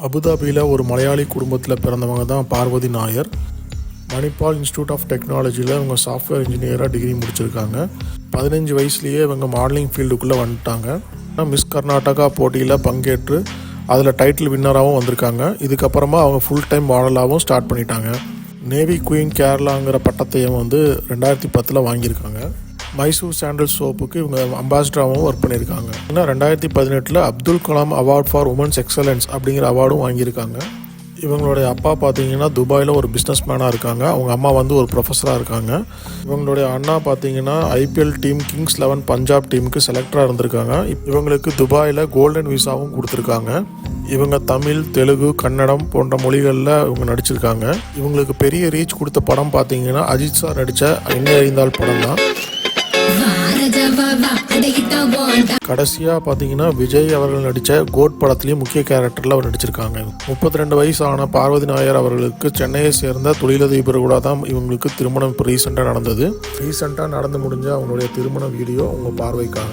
அபுதாபியில் ஒரு மலையாளி குடும்பத்தில் பிறந்தவங்க தான் பார்வதி நாயர். மணிப்பால் இன்ஸ்டியூட் ஆஃப் டெக்னாலஜியில் இவங்க சாஃப்ட்வேர் இன்ஜினியராக டிகிரி முடிச்சிருக்காங்க. பதினஞ்சு வயசுலேயே இவங்க மாடலிங் ஃபீல்டுக்குள்ளே வந்துட்டாங்க. ஆனால் மிஸ் கர்நாடகா போட்டியில் பங்கேற்று அதில் டைட்டில் வின்னராகவும் வந்திருக்காங்க. இதுக்கப்புறமா அவங்க ஃபுல் டைம் மாடலாகவும் ஸ்டார்ட் பண்ணிட்டாங்க. நேவி குயின் கேரளாங்கிற பட்டத்தையும் வந்து ரெண்டாயிரத்தி பத்தில் வாங்கியிருக்காங்க. மைசூர் சாண்டல் சோப்புக்கு இவங்க அம்பாசிடராகவும் ஒர்க் பண்ணியிருக்காங்க. ஏன்னா ரெண்டாயிரத்தி பதினெட்டில் Abdul Kalam award for women's excellence அப்படிங்கிற அவார்டும் வாங்கியிருக்காங்க. இவங்களுடைய அப்பா பார்த்தீங்கன்னா துபாயில் ஒரு பிஸ்னஸ் மேனாக இருக்காங்க. அவங்க அம்மா வந்து ஒரு ப்ரொஃபஸராக இருக்காங்க. இவங்களுடைய அண்ணா பார்த்தீங்கன்னா IPL team Kings Eleven Punjab டீமுக்கு செலக்டராக இருந்திருக்காங்க. இவங்களுக்கு துபாயில் கோல்டன் விசாவும் கொடுத்துருக்காங்க. இவங்க தமிழ் தெலுங்கு கன்னடம் போன்ற மொழிகளில் இவங்க நடிச்சிருக்காங்க. இவங்களுக்கு பெரிய ரீச் கொடுத்த படம் பார்த்தீங்கன்னா அஜித் சார் நடித்த என்ன அறிந்தால் படம் தான் கடைசியாக பார்த்தீங்கன்னா விஜய் அவர்கள் நடித்த கோட் படத்துலேயும் முக்கிய கேரக்டரில் அவர் நடிச்சிருக்காங்க. முப்பத்தி ரெண்டு வயசான பார்வதி நாயர் அவர்களுக்கு சென்னையை சேர்ந்த தொழிலதிபர் கூட தான் இவங்களுக்கு திருமணம் இப்போ ரீசெண்டாக நடந்தது. ரீசெண்டாக நடந்து முடிஞ்ச அவங்களுடைய திருமண வீடியோ உங்கள் பார்வைக்காக.